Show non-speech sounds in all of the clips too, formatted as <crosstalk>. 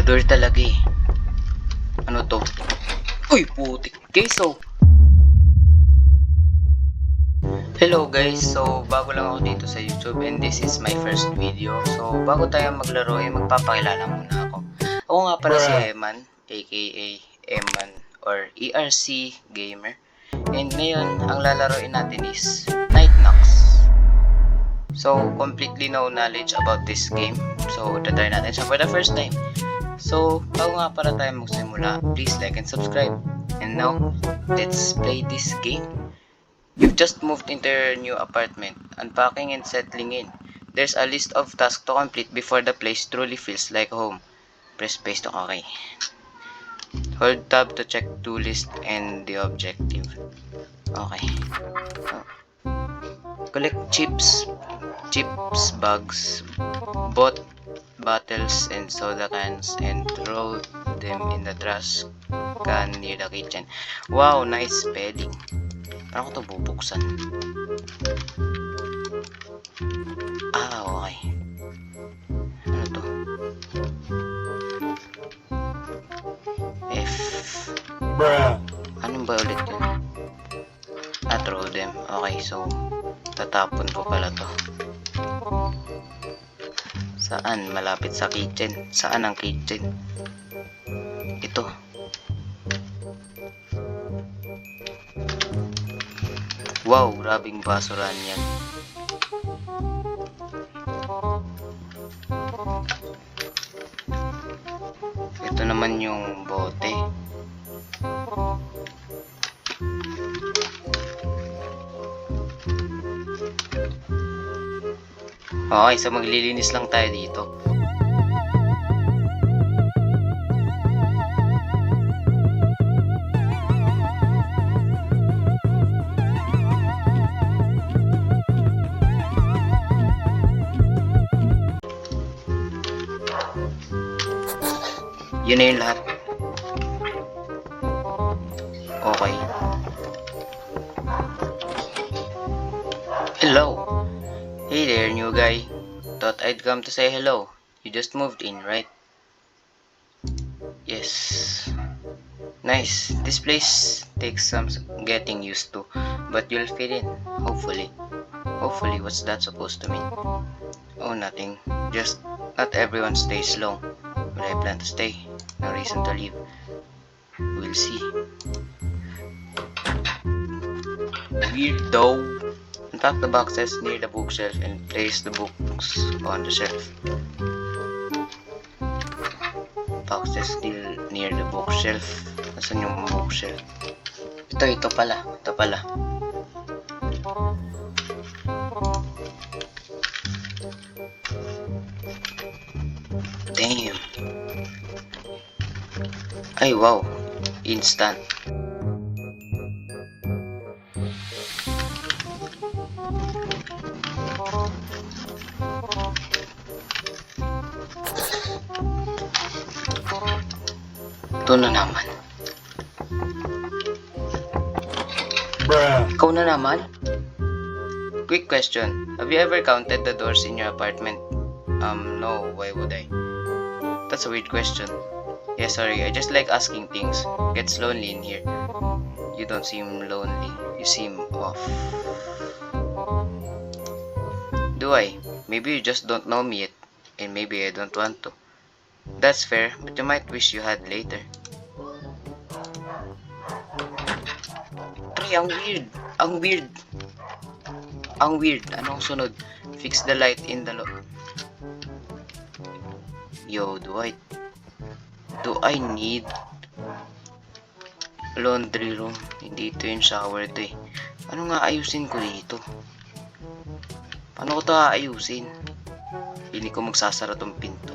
door talaga eh. Ano to? Uy, putik. Guys, so... Hello guys, so bago lang ako dito sa YouTube and this is my first video. So bago tayo maglaro eh magpapakilala muna ako. Ako nga pala si Eman, aka Eman or ERC Gamer. And ngayon, ang lalaroin natin is Night Knocks. So, completely no knowledge about this game. So, tatry natin siya for the first time. So, bago nga para tayo magsimula, please like and subscribe. And now, let's play this game. You've just moved into your new apartment, unpacking and settling in. There's a list of tasks to complete before the place truly feels like home. Press space to okay. Hold tab to check to list and the objective. Okay. Collect chips, chips, bags, bot bottles and soda cans and throw them in the trash can near the kitchen. Wow, nice spelling. Paano ko to bubuksan? Ah, okay. Ano to? F. Bruh. Anong ba ulit yun? Ah, throw them. Okay, so, tatapon ko pala to. Saan? Malapit sa kitchen. Saan ang kitchen? Ito. Wow, grabing basuran yan. Ito naman yung bote. Okay, so maglilinis lang tayo dito. Yun na yung lahat. Thought I'd come to say hello. You just moved in, right? Yes. Nice. This place takes some getting used to, but you'll fit in, hopefully. Hopefully, what's that supposed to mean? Oh, nothing. Just not everyone stays long, but I plan to stay. No reason to leave. We'll see. Weirdo. Unpack the boxes near the bookshelf and place the books on the shelf. Boxes still near the bookshelf. Nasaan yung bookshelf? Ito, ito pala. Ito pala. Damn. Ay, wow. Instant. Ito na naman. Bruh. Ikaw na naman? Quick question. Have you ever counted the doors in your apartment? Um, no. Why would I? That's a weird question. Yeah, sorry. I just like asking things. Gets lonely in here. You don't seem lonely. You seem off. Do I? Maybe you just don't know me yet. And maybe I don't want to. That's fair, but you might wish you had later. Pre, ang weird. Ang weird. Ang weird. Anong sunod? Fix the light in the lo... Yo, do I... Do I need... Laundry room? Hindi ito yung shower to eh. Ano nga ayusin ko dito? Paano ko ito aayusin? Pili ko magsasara tong pinto.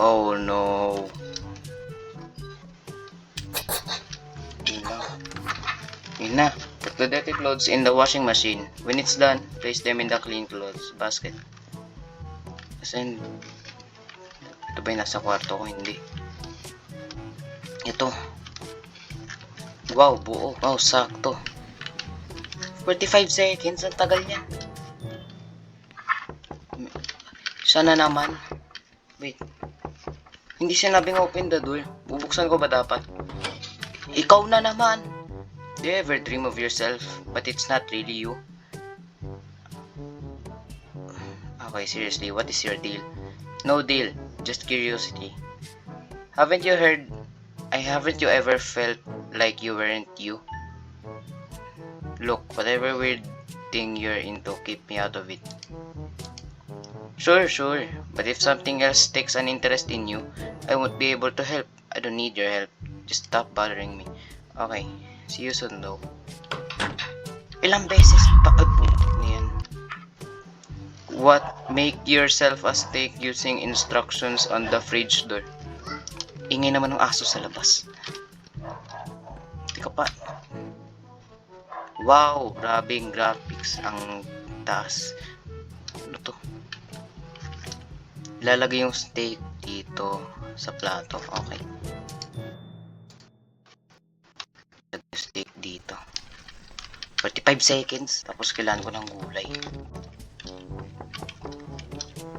Oh no. Yun na. Put the dirty clothes in the washing machine. When it's done, place them in the clean clothes basket. As in, ito ba yung nasa kwarto ko? Hindi. Ito. Wow, buo. Wow, sakto. 45 seconds. Ang tagal niya. Siya na naman. Wait. Hindi sinabing open the door. Bubuksan ko ba dapat? Ikaw na naman. Do you ever dream of yourself, but it's not really you? Okay, seriously, what is your deal? No deal, just curiosity. Haven't you heard? I haven't you ever felt like you weren't you? Look, whatever weird thing you're into, keep me out of it. Sure, sure. But if something else takes an interest in you, I won't be able to help. I don't need your help. Just stop bothering me. Okay. See you soon, though. Ilang beses pa... Ay, putik na yan. What? Make yourself a steak using instructions on the fridge door. Ingay naman ng aso sa labas. Tika pa. Wow, grabing graphics ang taas. Lalagay yung steak dito sa plato. Okay. Lagay yung steak dito. 45 seconds. Tapos kailangan ko ng gulay.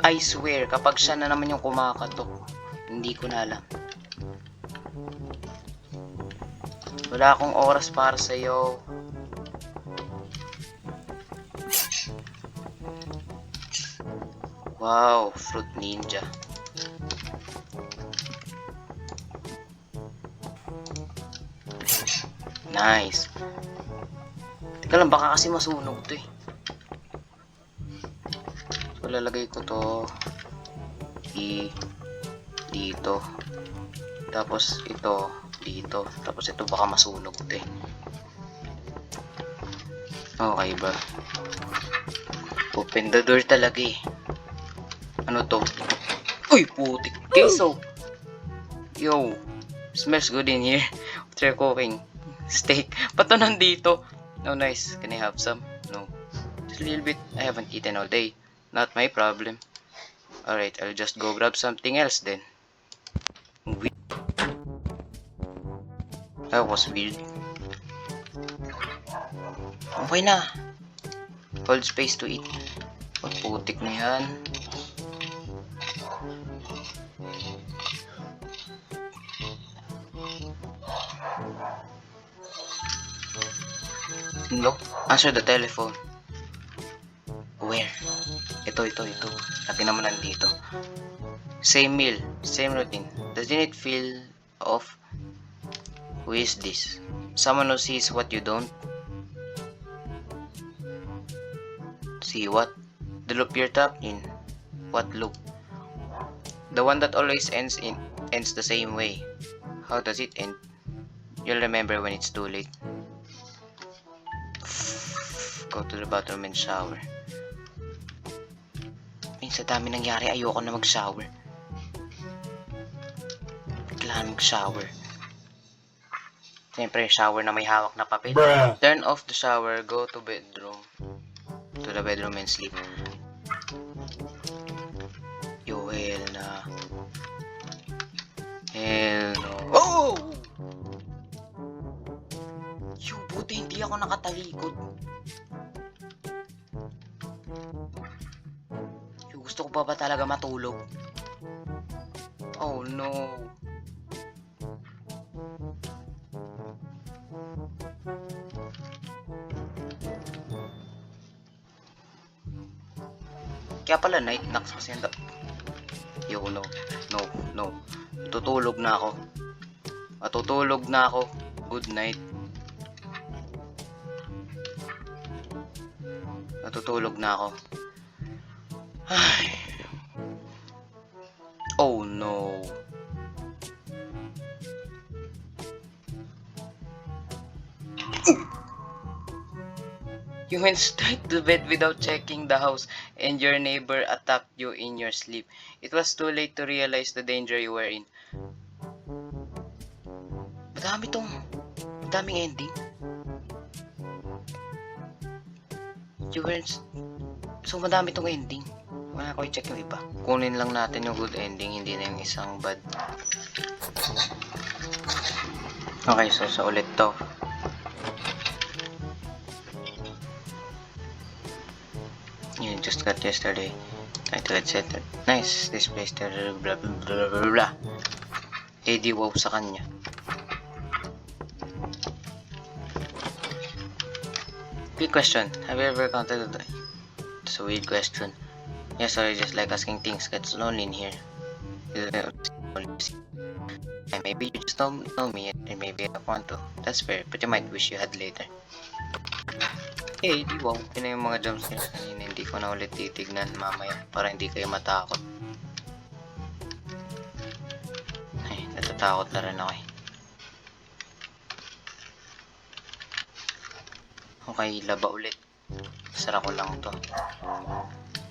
I swear, kapag siya na naman yung kumakatok, hindi ko na alam. Wala akong oras para sa'yo. Wow, fruit ninja. Nice. Teka lang, baka kasi masunog to eh. So, lalagay ko to i dito. Tapos ito dito. Tapos ito baka masunog to eh. Okay ba? Open the door talaga eh. Ano to? Uy, putik. Queso. Yo. Smells good in here. After cooking. Steak. <laughs> Pato nandito. Oh, nice. Can I have some? No. Just a little bit. I haven't eaten all day. Not my problem. Alright, I'll just go grab something else then. Weird. That was weird. Okay na. Hold space to eat. Oh, putik na yan. No. Answer the telephone. Where? Ito, ito, ito. Lagi naman nandito. Same meal, same routine. Doesn't it feel off? Who is this? Someone who sees what you don't? See what? The loop you're tapped in. What loop? The one that always ends in ends the same way. How does it end? You'll remember when it's too late. Go to the bathroom and shower. Minsan dami nangyari, ayoko na mag-shower. Kailangan mag-shower. Siyempre, shower na may hawak na papel. Bruh. Turn off the shower, go to bedroom. To the bedroom and sleep. Yo, hell na. Hell no. Oh! Yo, buti hindi ako nakatalikod. Yo, gusto ko pa ba talaga matulog? Oh no. Kaya pala night knocks kasi ang Yo, no. No, no. Tutulog na ako. Matutulog na ako. Good night. Natutulog na ako. Ay. Oh no. You went straight to bed without checking the house and your neighbor attacked you in your sleep. It was too late to realize the danger you were in. Madami tong... Madaming ending. You weren't... So, madami tong ending. Wala ko i-check yung iba. Kunin lang natin yung good ending, hindi na yung isang bad. Okay, so sa ulit to. Yun, just got yesterday. Ito, headset. Nice. Displays. Blah, blah, blah, blah, blah, blah. Di wow sa kanya. Quick question. Have you ever counted a... It's a weird question. Yeah, sorry, just like asking things. Gets lonely in here. And maybe you just don't know me and maybe I don't want to. That's fair, but you might wish you had later. Hey, di wow. Yun yung mga jumpscares kanina. Hindi ko na ulit titignan mamaya para hindi kayo matakot. Ay, natatakot na rin ako eh. Okay, laba ulit. Sara ko lang to.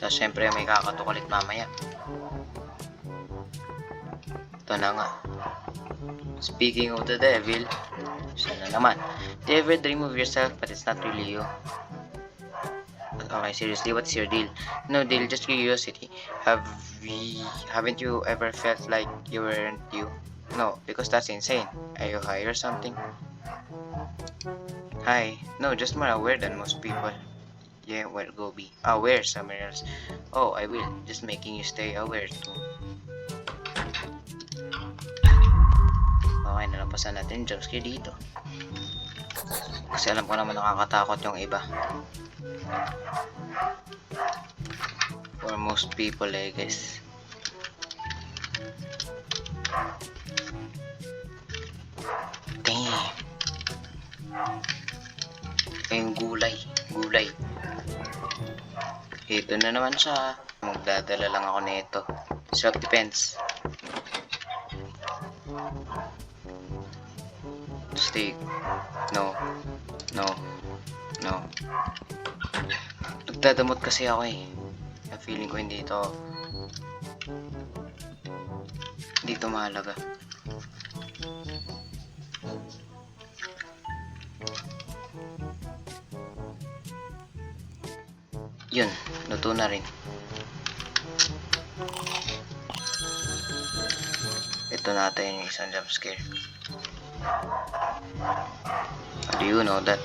Tapos syempre may kakatok ulit mamaya. Ito na nga. Speaking of the devil, siya na naman. Do you ever dream of yourself but it's not really you? Okay, seriously, what's your deal? No deal, just curiosity. Have we, haven't you ever felt like you weren't you? No, because that's insane. Are you high or something? Hi. No, just more aware than most people. Yeah, well, go be aware somewhere else. Oh, I will. Just making you stay aware too. Okay, nalampasan natin yung jumpscare dito. Kasi alam ko naman nakakatakot yung iba. For most people, I guess. Damn. Yung gulay. Gulay. Ito na naman siya. Magdadala lang ako nito. Self-defense. Steak. No. No. No. Nagdadamot kasi ako eh. Na feeling ko hindi ito hindi ito mahalaga. Luto na rin. Ito natin yung isang jump scare. Do you know that?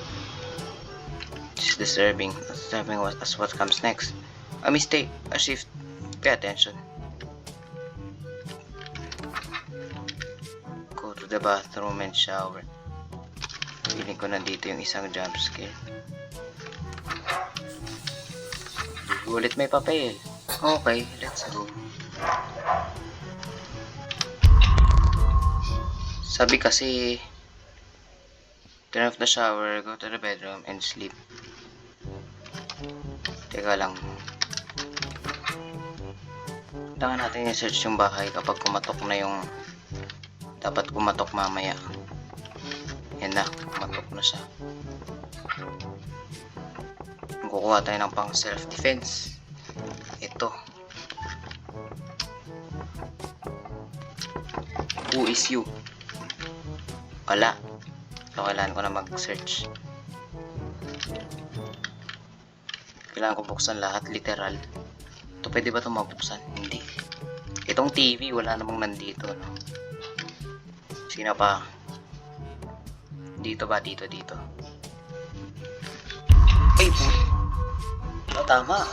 It's disturbing. Disturbing what, as what comes next. A mistake, a shift. Pay attention. Go to the bathroom and shower. Feeling ko nandito yung isang jump scare. Ulit may papel. Okay, let's go. Sabi kasi, turn off the shower, go to the bedroom, and sleep. Teka lang. Kailangan natin i-search yung bahay kapag kumatok na yung dapat kumatok mamaya. Yan na, kumatok na siya. Kukuha tayo ng pang self-defense. Ito. Who is you? Wala. So, kailangan ko na mag-search. Kailangan ko buksan lahat, literal. Ito, pwede ba ito mabuksan? Hindi. Itong TV, wala namang nandito, no? Sino pa? Dito ba? Dito, dito. Ay, po. Oh, tama.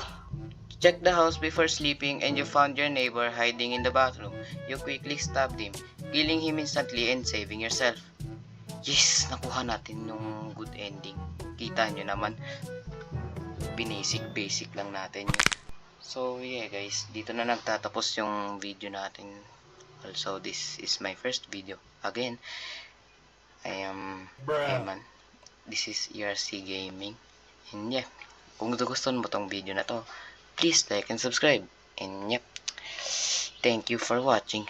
Check the house before sleeping and you found your neighbor hiding in the bathroom. You quickly stabbed him, killing him instantly and saving yourself. Yes, nakuha natin nung good ending. Kita nyo naman, binasic basic lang natin. So yeah guys, dito na nagtatapos yung video natin. Also, this is my first video. Again, I am Bruh. Eman. This is ERC Gaming. And yeah, kung gusto mo tong video na to, please like and subscribe. And yep, thank you for watching.